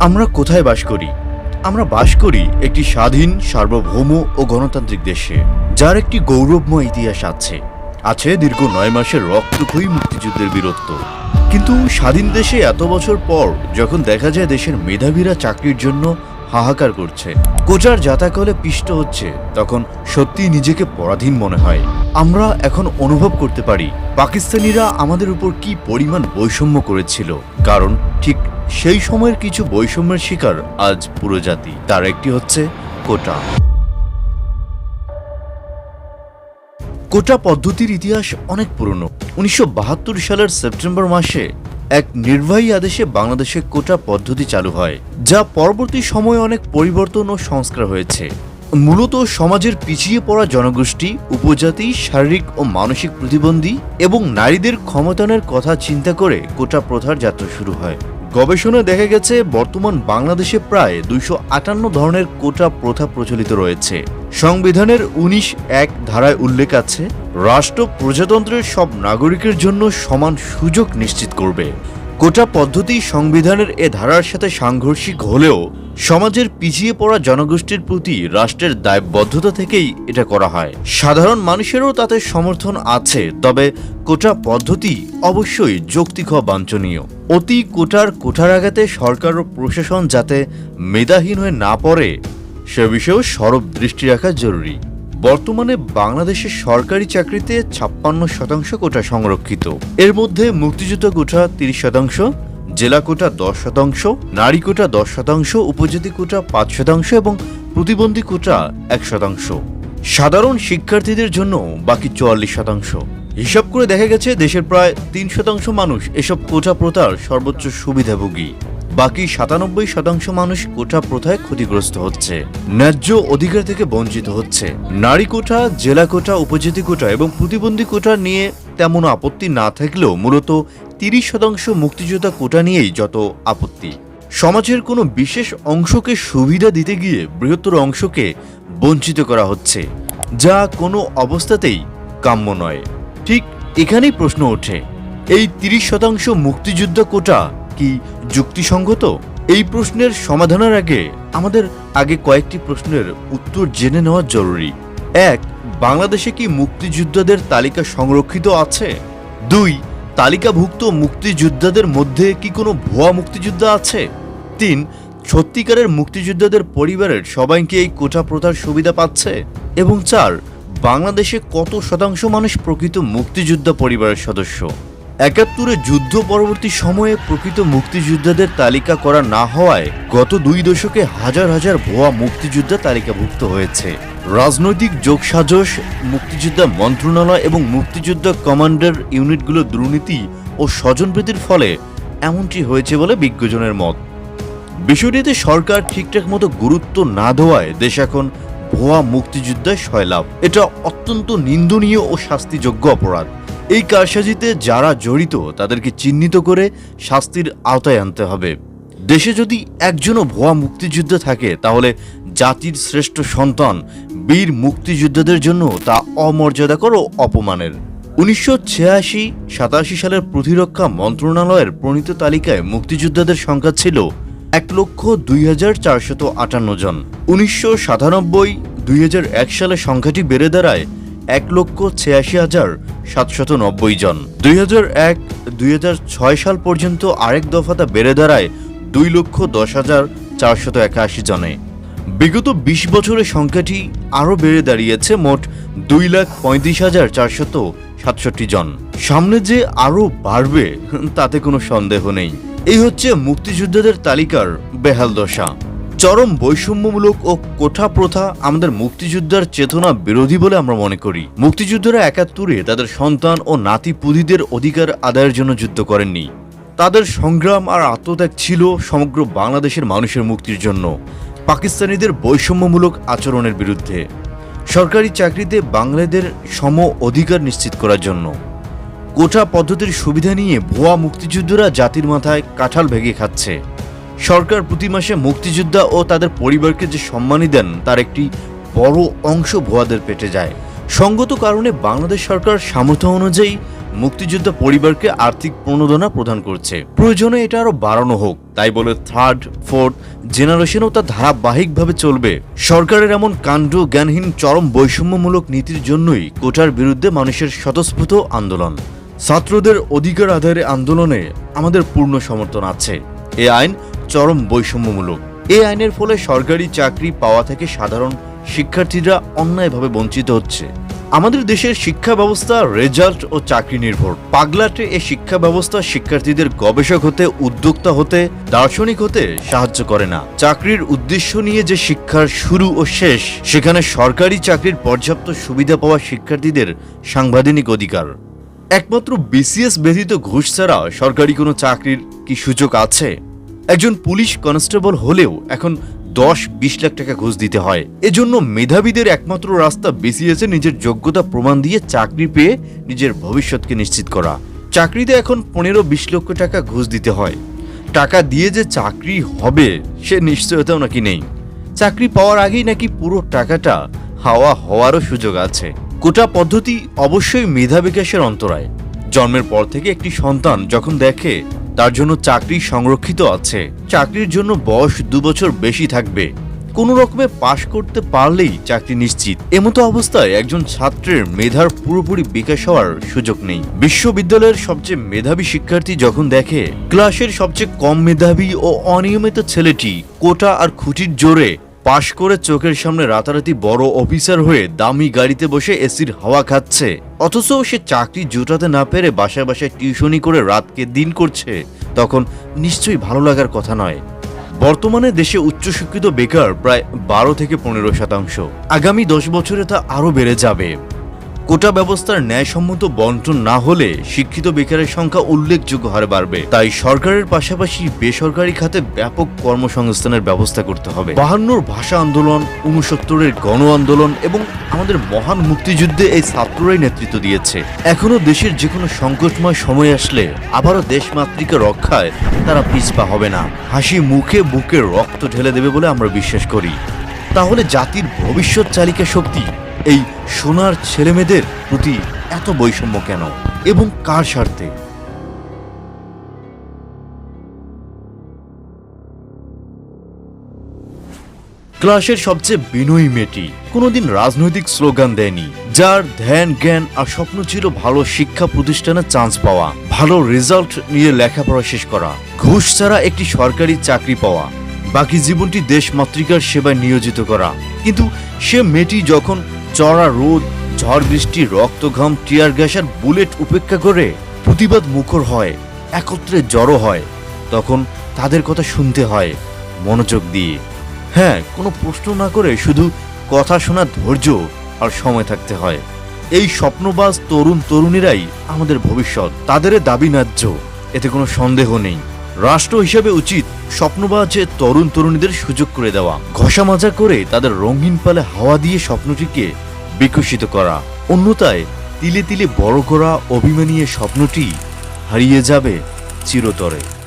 আমরা কোথায় বাস করি? আমরা বাস করি একটি স্বাধীন, সার্বভৌম ও গণতান্ত্রিক দেশে, যার একটি গৌরবময় ইতিহাস আছে। আছে দীর্ঘ নয় মাসের রক্তক্ষয়ী মুক্তিযুদ্ধের বীরত্ব। কিন্তু স্বাধীন দেশে এত বছর পর যখন দেখা যায় দেশের মেধাবীরা চাকরির জন্য হাহাকার করছে কোচার যাতাকলে পিষ্ট হচ্ছে, তখন সত্যি নিজেকে পরাধীন মনে হয়। আমরা এখন অনুভব করতে পারি, পাকিস্তানিরা আমাদের উপর কি পরিমাণ বৈষম্য করেছিল। কারণ ঠিক সেই সময়ের কিছু বৈষম্যের শিকার আজ পুরো জাতি। তার একটি হচ্ছে কোটা। কোটা পদ্ধতির ইতিহাস অনেক পুরনো। উনিশশো বাহাত্তর সালের সেপ্টেম্বর মাসে এক নির্বাহী আদেশে বাংলাদেশে কোটা পদ্ধতি চালু হয়, যা পরবর্তী সময়ে অনেক পরিবর্তন ও সংস্কার হয়েছে। মূলত সমাজের পিছিয়ে পড়া জনগোষ্ঠী, উপজাতি, শারীরিক ও মানসিক প্রতিবন্ধী এবং নারীদের ক্ষমতায়নের কথা চিন্তা করে কোটা প্রথার যাত্রা শুরু হয়। গবেষণায় দেখা গেছে, বর্তমান বাংলাদেশে প্রায় দুইশো আটান্ন ধরনের কোটা প্রথা প্রচলিত রয়েছে। সংবিধানের উনিশ এক ধারায় উল্লেখ আছে, রাষ্ট্র প্রজাতন্ত্রের সব নাগরিকের জন্য সমান সুযোগ নিশ্চিত করবে। কোটা পদ্ধতি সংবিধানের এ ধারার সাথে সাংঘর্ষিক হলেও সমাজের পিছিয়ে পড়া জনগোষ্ঠীর প্রতি রাষ্ট্রের দায়বদ্ধতা থেকেই এটা করা হয়। সাধারণ মানুষেরও তাতে সমর্থন আছে, তবে কোটা পদ্ধতি অবশ্যই যৌক্তিক বাঞ্ছনীয়। অতি কোটার কোঠারাঘাতে সরকার ও প্রশাসন যাতে মেধাহীন হয়ে না পড়ে, সে বিষয়েও সরব দৃষ্টি রাখা জরুরি। বর্তমানে বাংলাদেশের সরকারি চাকরিতে ছাপ্পান্ন শতাংশ কোটা সংরক্ষিত। এর মধ্যে মুক্তিযুদ্ধ কোটা তিরিশ শতাংশ জেলা কোটা দশ শতাংশ নারী কোটা দশ শতাংশ উপজাতি কোটা পাঁচ শতাংশ এবং প্রতিবন্ধী কোটা এক শতাংশ। সাধারণ শিক্ষার্থীদের জন্য বাকি চুয়াল্লিশ শতাংশ। হিসাব করে দেখা গেছে দেশের প্রায় তিন শতাংশ মানুষ এসব কোটা প্রথার সর্বোচ্চ সুবিধাভোগী। বাকি সাতানব্বই শতাংশ মানুষ কোটা প্রথায় ক্ষতিগ্রস্ত হচ্ছে। ন্যায্য অধিকার থেকে বঞ্চিত হচ্ছে। নারী কোটা জেলা কোটা উপজাতি কোটা এবং প্রতিবন্ধী কোটা নিয়ে তেমন আপত্তি না থাকলেও মূলত তিরিশ শতাংশ মুক্তিযোদ্ধা কোটা নিয়েই যত আপত্তি। সমাজের কোনো বিশেষ অংশকে সুবিধা দিতে গিয়ে বৃহত্তর অংশকে বঞ্চিত করা হচ্ছে, যা কোনো অবস্থাতেই কাম্য নয়। ঠিক এখানেই প্রশ্ন ওঠে, এই তিরিশ শতাংশ মুক্তিযুদ্ধ কোটা কি যুক্তিসঙ্গত? এই প্রশ্নের সমাধানের আগে আমাদের আগে কয়েকটি প্রশ্নের উত্তর জেনে নেওয়া জরুরি। এক বাংলাদেশে কি মুক্তিযোদ্ধাদের তালিকা সংরক্ষিত আছে? দুই, তালিকাভুক্ত মুক্তিযোদ্ধাদের মধ্যে কি কোনো ভুয়া মুক্তিযোদ্ধা আছে? তিন, সত্যিকারের মুক্তিযোদ্ধাদের পরিবারের সবাই কি এই কোটা প্রথার সুবিধা পাচ্ছে? এবং চার, বাংলাদেশে কত শতাংশ মানুষ প্রকৃত মুক্তিযোদ্ধা পরিবারের সদস্য? একাত্তরে যুদ্ধ পরবর্তী সময়ে প্রকৃত মুক্তিযোদ্ধাদের তালিকা করা না হওয়ায় গত দুই দশকে হাজার হাজার ভুয়া মুক্তিযোদ্ধা তালিকাভুক্ত হয়েছে। রাজনৈতিক যোগসাজশ, মুক্তিযোদ্ধা মন্ত্রণালয় এবং মুক্তিযোদ্ধা কমান্ডার ইউনিটগুলো দুর্নীতি ও স্বজনপ্রীতির ফলে এমনটি হয়েছে বলে বিজ্ঞজনের মত। বিষয়টিতে সরকার ঠিকঠাক মতো গুরুত্ব না দেওয়ায় দেশ এখন ভুয়া মুক্তিযুদ্ধের সয়লাভ এটা অত্যন্ত নিন্দনীয় ও শাস্তিযোগ্য অপরাধ। এই কারসাজিতে যারা জড়িত, তাদেরকে চিহ্নিত করে শাস্তির আওতায় আনতে হবে। দেশে যদি একজনও ভুয়া মুক্তিযুদ্ধ থাকে, তাহলে জাতির শ্রেষ্ঠ সন্তান বীর মুক্তিযোদ্ধাদের জন্য তা অমর্যাদাকর ও অপমানের। উনিশশো ছিয়াশি, সাতাশি সালের প্রতিরক্ষা মন্ত্রণালয়ের প্রণীত তালিকায় মুক্তিযোদ্ধাদের সংখ্যা ছিল এক লক্ষ দুই হাজার চারশত আটান্ন জন। উনিশশো সাতানব্বই, দুই হাজার এক সালে সংখ্যাটি বেড়ে দাঁড়ায় এক লক্ষ ছিয়াশি হাজার সাতশত নব্বই জন। দুই হাজার এক, দুই হাজার ছয় সাল পর্যন্ত আরেক দফাতা বেড়ে দাঁড়ায় দুই লক্ষ দশ হাজার চারশত একাশি জনে। বিগত বিশ বছরের সংখ্যাটি আরও বেড়ে দাঁড়িয়েছে মোট দুই লাখ পঁয়ত্রিশ হাজার চারশত সাতষট্টি জন। সামনে যে আরও বাড়বে, তাতে কোনো সন্দেহ নেই। এই হচ্ছে মুক্তিযোদ্ধাদের তালিকার বেহাল দশা। চরম বৈষম্যমূলক ও কোঠা প্রথা আমাদের মুক্তিযোদ্ধার চেতনা বিরোধী বলে আমরা মনে করি। মুক্তিযোদ্ধারা একাত্তরে তাদের সন্তান ও নাতি পুদিদের অধিকার আদায়ের জন্য যুদ্ধ করেননি। তাদের সংগ্রাম আর আত্মত্যাগ ছিল সমগ্র বাংলাদেশের মানুষের মুক্তির জন্য। পাকিস্তানিদের বৈষম্যমূলক আচরণের বিরুদ্ধে। সরকারি চাকরিতে বাংলাদের সম অধিকার নিশ্চিত করার জন্য। কোটা পদ্ধতির সুবিধা নিয়ে ভুয়া মুক্তিযুদ্ধরা জাতির মাথায় কাঁঠাল ভেঙে খাচ্ছে। সরকার প্রতি মাসে মুক্তিযোদ্ধা ও তাদের পরিবারকে যে সম্মানী দেন, তার একটি বড় অংশ ভুয়াদের পেটে যায়। সঙ্গত কারণে বাংলাদেশ সরকার সামর্থ্য অনুযায়ী মুক্তিযোদ্ধা পরিবারকে আর্থিক প্রণোদনা প্রদান করছে। প্রয়োজনে এটা আরও বাড়ানো হোক, তাই বলে থার্ড, ফোর্থ জেনারেশনও তা ধারাবাহিকভাবে চলবে। সরকারের এমন কাণ্ড জ্ঞানহীন চরম বৈষম্যমূলক নীতির জন্যই কোটার বিরুদ্ধে মানুষের স্বতঃস্ফূর্ত আন্দোলন। ছাত্রদের অধিকার আধারে আন্দোলনে আমাদের পূর্ণ সমর্থন আছে। এ আইন চরম বৈষম্যমূলক। এই আইনের ফলে সরকারি চাকরি পাওয়া থেকে সাধারণ শিক্ষার্থীরা অন্যায়ভাবে বঞ্চিত হচ্ছে। আমাদের দেশের শিক্ষা ব্যবস্থা, রেজাল্ট ও চাকরি নির্ভর। পাগলাটে এই শিক্ষা ব্যবস্থা শিক্ষার্থীদের গবেষক হতে, উদ্যোক্তা হতে, দার্শনিক হতে সাহায্য করে না। চাকরির উদ্দেশ্য নিয়ে যে শিক্ষার শুরু ও শেষ, সেখানে সরকারি চাকরির পর্যাপ্ত সুবিধা পাওয়া শিক্ষার্থীদের সাংবিধানিক অধিকার। একমাত্র বিসিএস ব্যতীত ঘুষ ছাড়া সরকারি কোনো চাকরির কি সুযোগ আছে? একজন পুলিশ কনস্টেবল হলেও এখন দশ বিশ লাখ টাকা ঘুষ দিতে হয়। এজন্য মেধাবীদের একমাত্র রাস্তা বিসিএস নিজের যোগ্যতা প্রমাণ দিয়ে চাকরি পেয়ে নিজের ভবিষ্যৎকে নিশ্চিত করা। চাকরিতে এখন পনেরো বিশ লক্ষ টাকা ঘুষ দিতে হয়। টাকা দিয়ে যে চাকরি হবে, সে নিশ্চয়তাও নাকি নেই। চাকরি পাওয়ার আগেই নাকি পুরো টাকাটা হাওয়া হওয়ারও সুযোগ আছে। কোটা পদ্ধতি অবশ্যই মেধা বিকাশের অন্তরায়। জন্মের পর থেকে একটি সন্তান যখন দেখে তার জন্য চাকরি সংরক্ষিত আছে। চাকরির জন্য বয়স দু বছর বেশি থাকবে। কোনো রকমে পাশ করতে পারলেই চাকরি নিশ্চিত। এমতো অবস্থায় একজন ছাত্রের মেধার পুরোপুরি বিকাশ হওয়ার সুযোগ নেই। বিশ্ববিদ্যালয়ের সবচেয়ে মেধাবী শিক্ষার্থী যখন দেখে, ক্লাসের সবচেয়ে কম মেধাবী ও অনিয়মিত ছেলেটি কোটা আর খুঁটির জোরে পাশ করে চোখের সামনে রাতারাতি বড় অফিসার হয়ে দামি গাড়িতে বসে এসির হাওয়া খাচ্ছে। অথচ সে চাকরি জোটাতে না পেরে বাসায় বাসায় টিউশনি করে রাতকে দিন করছে। তখন নিশ্চয়ই ভালো লাগার কথা নয়। বর্তমানে দেশে উচ্চশিক্ষিত বেকার প্রায় বারো থেকে পনেরো শতাংশ। আগামী দশ বছরে তা আরও বেড়ে যাবে। কোটা ব্যবস্থার ন্যায়সম্মত বন্টন না হলে শিক্ষিত বেকারের সংখ্যা উল্লেখযোগ্য হারে বাড়বে। তাই সরকারের পাশাপাশি বেসরকারি খাতে ব্যাপক কর্মসংস্থানের ব্যবস্থা করতে হবে। বাহান্নর ভাষা আন্দোলন উনসত্তরের গণ আন্দোলন এবং আমাদের মহান মুক্তিযুদ্ধে এই ছাত্ররাই নেতৃত্ব দিয়েছে। এখনও দেশের যে কোনো সংকটময় সময় আসলে আবারও দেশমাতৃকে রক্ষায় তারা পিছপা হবে না। হাসি মুখে বুকে রক্ত ঢেলে দেবে বলে আমরা বিশ্বাস করি। তাহলে জাতির ভবিষ্যৎ চালিকা শক্তি এই সোনার ছেলেমেয়েদের প্রতি এত বৈষম্য কেন? এবং কার স্বার্থে? ক্লাসের সবচেয়ে বিনয়ী মেয়েটি কোনোদিন রাজনৈতিক স্লোগান দেয়নি, যার ধ্যান, জ্ঞান আর স্বপ্ন ছিল ভালো শিক্ষা প্রতিষ্ঠানে চান্স পাওয়া, ভালো রেজাল্ট নিয়ে লেখাপড়া শেষ করা, ঘুষ ছাড়া একটি সরকারি চাকরি পাওয়া, বাকি জীবনটি দেশ মাতৃকার সেবায় নিয়োজিত করা। কিন্তু সে মেয়েটি যখন চড়া রোদ, ঝড় বৃষ্টি, রক্ত ঘাম টিয়ার গ্যাস আর বুলেট উপেক্ষা করে প্রতিবাদ মুখর হয়, একত্রে জড়ো হয়। তখন তাদের কথা শুনতে হয়, মনোযোগ দিয়ে। হ্যাঁ কোনো প্রশ্ন না করে শুধু কথা শোনার ধৈর্য আর সময় থাকতে হয়। এই স্বপ্নবাজ তরুণ তরুণীরাই আমাদের ভবিষ্যৎ তাদের দাবি ন্যায্য, এতে কোনো সন্দেহ নেই। রাষ্ট্র হিসেবে উচিত স্বপ্নবাজ তরুণ তরুণীদের সুযোগ করে দেওয়া। ঘষা মাজা করে তাদের রঙিন পালে হাওয়া দিয়ে স্বপ্নটিকে বিকশিত করা। অন্যতায় তিলে তিলে বড় করা অভিমানীয় স্বপ্নটি হারিয়ে যাবে চিরতরে।